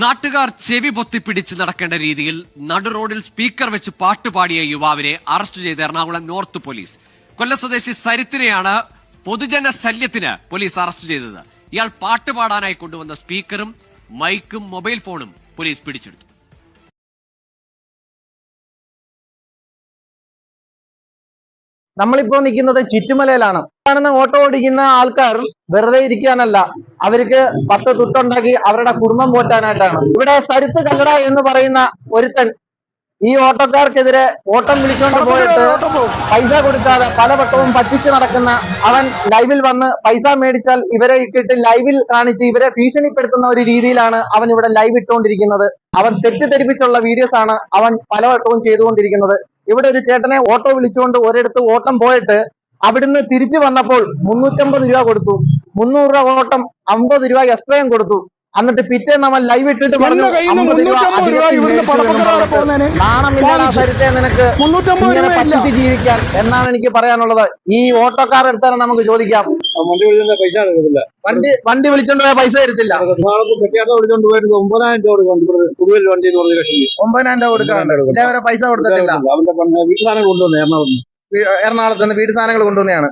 നാട്ടുകാർ ചെവി പൊത്തിപ്പിടിച്ച് നടക്കേണ്ട രീതിയിൽ നടുറോഡിൽ സ്പീക്കർ വെച്ച് പാട്ടുപാടിയ യുവാവിനെ അറസ്റ്റ് ചെയ്ത് എറണാകുളം നോർത്ത് പോലീസ്. കൊല്ലം സ്വദേശി സരിത്തിനെയാണ് പൊതുജന ശല്യത്തിന് പോലീസ് അറസ്റ്റ് ചെയ്തത്. ഇയാൾ പാട്ടുപാടാനായി കൊണ്ടുവന്ന സ്പീക്കറും മൈക്കും മൊബൈൽ ഫോണും പോലീസ് പിടിച്ചെടുത്തു. നമ്മളിപ്പോ നിൽക്കുന്നത് ചുറ്റുമലയിലാണ്. കാണുന്ന ഓട്ടോ ഓടിക്കുന്ന ആൾക്കാർ വെറുതെ ഇരിക്കാനല്ല അവർക്ക് പത്ത് തുട്ടുണ്ടാക്കി അവരുടെ കുടുംബം പോറ്റാനായിട്ടാണ്. ഇവിടെ സരിത്ത് കല്ലട എന്ന് പറയുന്ന ഒരുത്തൻ ഈ ഓട്ടോക്കാർക്കെതിരെ ഓട്ടം വിളിച്ചുകൊണ്ട് പോയിട്ട് പൈസ കൊടുക്കാതെ പല പലവട്ടവും പറ്റിച്ച് നടക്കുന്ന അവൻ ലൈവിൽ വന്ന് പൈസ മേടിച്ചാൽ ഇവരെ ഇട്ടിട്ട് ലൈവിൽ കാണിച്ച് ഇവരെ ഭീഷണിപ്പെടുത്തുന്ന ഒരു രീതിയിലാണ് അവൻ ഇവിടെ ലൈവ് ഇട്ടുകൊണ്ടിരിക്കുന്നത്. അവൻ തെറ്റിദ്ധരിപ്പിച്ചുള്ള വീഡിയോസ് ആണ് അവൻ പലവട്ടവും ചെയ്തുകൊണ്ടിരിക്കുന്നത്. ഇവിടെ ഒരു ചേട്ടനെ ഓട്ടോ വിളിച്ചുകൊണ്ട് ഒരിടത്ത് ഓട്ടം പോയിട്ട് അവിടുന്ന് തിരിച്ചു വന്നപ്പോൾ മുന്നൂറ്റമ്പത് രൂപ കൊടുത്തു. മുന്നൂറ് രൂപ ഓട്ടം അമ്പത് രൂപ എക്സ്ട്രയും കൊടുത്തു. എന്നിട്ട് പിറ്റേ നമ്മൾ ലൈവ് ഇട്ടിട്ട് പറഞ്ഞു എന്റെ കയ്യിൽ നിന്ന് 50 മുന്നൂറ്റമ്പത് രൂപ അധികത്തിൽ പടപ്പക്കര എന്ന് വരെ പോകുന്നതിന് നാണമില്ലാതെ സരിത്തെ നിനക്ക് ജീവിക്കാൻ എന്നാണ് എനിക്ക് പറയാനുള്ളത്. ഈ ഓട്ടോക്കാർ എടുത്താലും നമുക്ക് ചോദിക്കാം. വണ്ടി വിളിച്ചോണ്ട് പൈസ എടുക്കത്തില്ല. വണ്ടി വണ്ടി വിളിച്ചോണ്ട് പോയ പൈസ തരത്തില്ല. നാളെ പെട്ടിയാത്ത വിളിച്ചോണ്ട് പോയിട്ട് ഒമ്പതിനായിരം രൂപ കൊടുക്കണം ഇവിടെ പുതുവൽ വണ്ടി എന്ന് പറഞ്ഞ ലക്ഷം ഒമ്പതിനായിരം രൂപ. ഇതേവരെ പൈസ കൊടുത്തിട്ടില്ല. അവന്റെ പണ്ട് വീട്ടിലാണ് കൊണ്ടുവന്നത് എറണാകുളം എറണാകുളത്ത് നിന്ന് വീട് സാധനങ്ങൾ കൊണ്ടുവന്നെയാണ്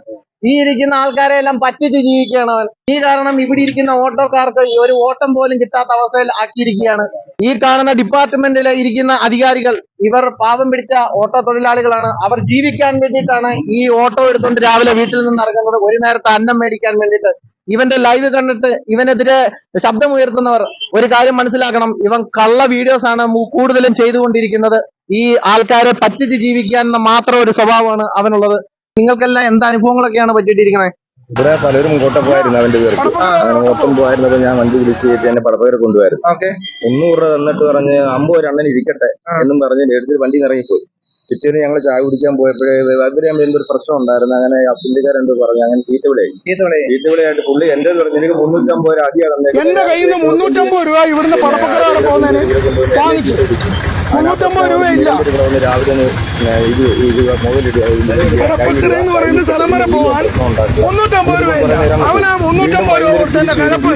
ഈ ഇരിക്കുന്ന ആൾക്കാരെ എല്ലാം പറ്റിച്ച് ജീവിക്കുകയാണ് അവൻ. ഈ കാരണം ഇവിടെ ഇരിക്കുന്ന ഓട്ടോക്കാർക്ക് ഒരു ഓട്ടം പോലും കിട്ടാത്ത അവസ്ഥയിൽ ആക്കിയിരിക്കുകയാണ്. ഈ കാണുന്ന ഡിപ്പാർട്ട്മെന്റിൽ ഇരിക്കുന്ന അധികാരികൾ ഇവർ പാവം പിടിച്ച ഓട്ടോ തൊഴിലാളികളാണ് അവർ ജീവിക്കാൻ വേണ്ടിയിട്ടാണ് ഈ ഓട്ടോ എടുത്തുകൊണ്ട് രാവിലെ വീട്ടിൽ നിന്ന് ഇറങ്ങുന്നത്. ഒരു നേരത്തെ അന്നം മേടിക്കാൻ വേണ്ടിയിട്ട്. ഇവന്റെ ലൈവ് കണ്ടിട്ട് ഇവനെതിരെ ശബ്ദമുയർത്തുന്നവർ ഒരു കാര്യം മനസ്സിലാക്കണം. ഇവൻ കള്ള വീഡിയോസ് ആണ് കൂടുതലും ചെയ്തുകൊണ്ടിരിക്കുന്നത്. ഈ ആൾക്കാരെ പറ്റിച്ച് ജീവിക്കാൻ മാത്രം ഒരു സ്വഭാവമാണ് അവനുള്ളത്. നിങ്ങൾക്കെല്ലാം എന്ത് അനുഭവങ്ങളൊക്കെയാണ് പറ്റിയിട്ടിരിക്കുന്നത്? ഇവിടെ പലരും കോട്ട പോയായിരുന്നു അവന്റെ പേർക്ക് മൊത്തം ഓട്ടം പോയിരുന്നപ്പോ ഞാൻ വണ്ടി വിളിച്ച് കയറ്റി എന്നെ പടപ്പേരെ കൊണ്ടുപോയായിരുന്നു. മുന്നൂറ് രൂപ തന്നിട്ട് പറഞ്ഞ് അമ്പത് ഒരു അണ്ണൻ ഇരിക്കട്ടെ എന്നും പറഞ്ഞ് എടുത്തിട്ട് വണ്ടി ഇറങ്ങിപ്പോയി. പിറ്റേന്ന് ഞങ്ങൾ ചായ കുടിക്കാൻ പോയപ്പോഴേ ഇവർ നമ്മൾ എന്തൊരു പ്രശ്നം ഉണ്ടായിരുന്നു. അങ്ങനെ ആ പുള്ളിക്കാരൻ എന്തോ പറഞ്ഞു. അങ്ങനെ തീറ്റവിളയായി തീറ്റവിളയായിട്ട് പുള്ളി എന്റെ പറഞ്ഞു. എനിക്ക് മുന്നൂറ്റമ്പത് രൂപ അധികം എന്റെ കയ്യിൽ നിന്ന് മുന്നൂറ്റമ്പത് രൂപ ഇവിടുന്ന് പോകുന്നതിന്. വാങ്ങിച്ചു. മുന്നൂറ്റമ്പത് രൂപയില്ല രാവിലെ ഇത് ഇത് പറയുന്ന സ്ഥലം വരെ പോവാൻ മുന്നൂറ്റമ്പത് രൂപയില്ല അവനാ മുന്നൂറ്റമ്പത് രൂപ കഴപ്പ്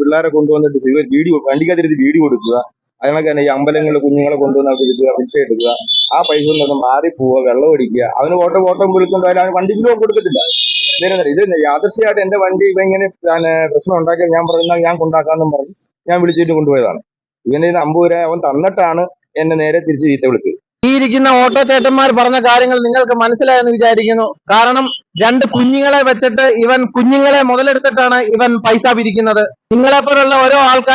പിള്ളേരെ കൊണ്ടുവന്നിട്ട് വീഡിയോ വണ്ടിക്കകത്തിരുത്തി വീഡിയോ കൊടുക്കുക അതിനൊക്കെ തന്നെ ഈ അമ്പലങ്ങളിൽ കുഞ്ഞുങ്ങളെ കൊണ്ടുവന്ന് അവർക്ക് വിൽക്കുക പിച്ച എടുക്കുക. ആ പൈസ കൊണ്ടൊന്ന് മാറി പോവുക വെള്ളം അടിക്കുക അവന് ഓട്ടം ഓട്ടം വിളിക്കൊണ്ട് അവന് വണ്ടിക്ക് കൊടുക്കത്തില്ല. നേരെ ഇത് യാദർശിയായിട്ട് എന്റെ വണ്ടി ഇവ ഇങ്ങനെ പ്രശ്നം ഉണ്ടാക്കിയാൽ ഞാൻ പറഞ്ഞാൽ ഞാൻ കൊണ്ടാക്കാന്നും പറഞ്ഞ് ഞാൻ വിളിച്ചിട്ട് കൊണ്ടുപോയതാണ്. ഇവന്റെ ഇത് അമ്പത് രൂപ അവൻ തന്നിട്ടാണ് എന്നെ നേരെ തിരിച്ച് ചീത്ത വിളിച്ചത്. ഇരിക്കുന്ന ഓട്ടോ ചേട്ടന്മാർ പറഞ്ഞ കാര്യങ്ങൾ നിങ്ങൾക്ക് മനസ്സിലായെന്ന് വിചാരിക്കുന്നു. കാരണം രണ്ട് കുഞ്ഞുങ്ങളെ വെച്ചിട്ട് ഇവൻ കുഞ്ഞുങ്ങളെ മുതലെടുത്തിട്ടാണ് ഇവൻ പൈസ പിരിക്കുന്നത്. നിങ്ങളെപ്പോലുള്ള ഓരോ ആൾക്കാർ